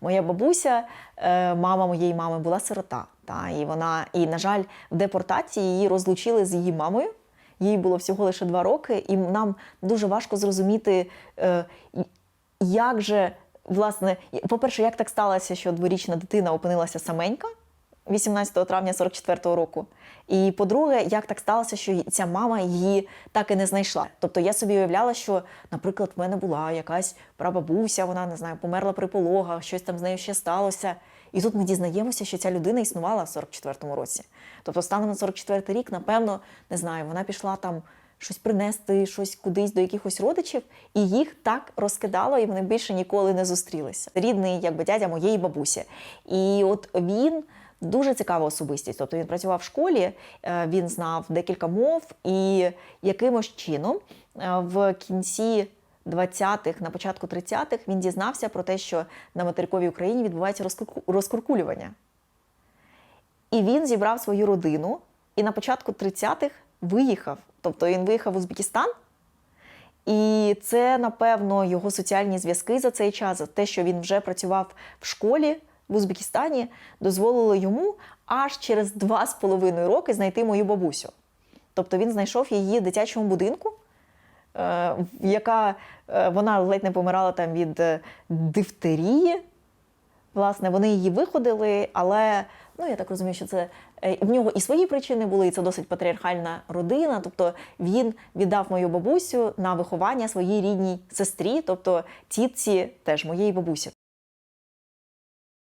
Моя бабуся, е, мама моєї мами, була сирота. Та, і вона, і, на жаль, в депортації її розлучили з її мамою. Їй було всього лише два роки, і нам дуже важко зрозуміти, е, як же, власне, по-перше, як так сталося, що дворічна дитина опинилася саменька 18 травня 44-го року. І по-друге, як так сталося, що ця мама її так і не знайшла. Тобто я собі уявляла, що, наприклад, в мене була якась прабабуся, вона не знаю, померла при пологах, щось там з нею ще сталося. І тут ми дізнаємося, що ця людина існувала в 44-му році. Тобто, станом на 44-й рік, напевно, не знаю, вона пішла там щось принести, щось кудись до якихось родичів, і їх так розкидало, і вони більше ніколи не зустрілися. Рідний, якби дядя моєї бабусі. І от він. Дуже цікава особистість. Тобто він працював в школі, е, він знав декілька мов, і якимось чином е, в кінці 20-х, на початку 30-х він дізнався про те, що на материковій Україні відбувається розкурку- розкуркулювання. І він зібрав свою родину і на початку 30-х виїхав. Тобто він виїхав в Узбекистан. І це, напевно, його соціальні зв'язки за цей час, те, що він вже працював в школі в Узбекистані, дозволило йому аж через два з половиною роки знайти мою бабусю. Тобто він знайшов її в дитячому будинку, е, яка е, вона ледь не помирала там від е, дифтерії. Власне, вони її виходили, але ну я так розумію, що це в нього і свої причини були, і це досить патріархальна родина. Тобто він віддав мою бабусю на виховання своїй рідній сестрі, тобто тітці теж моєї бабусі.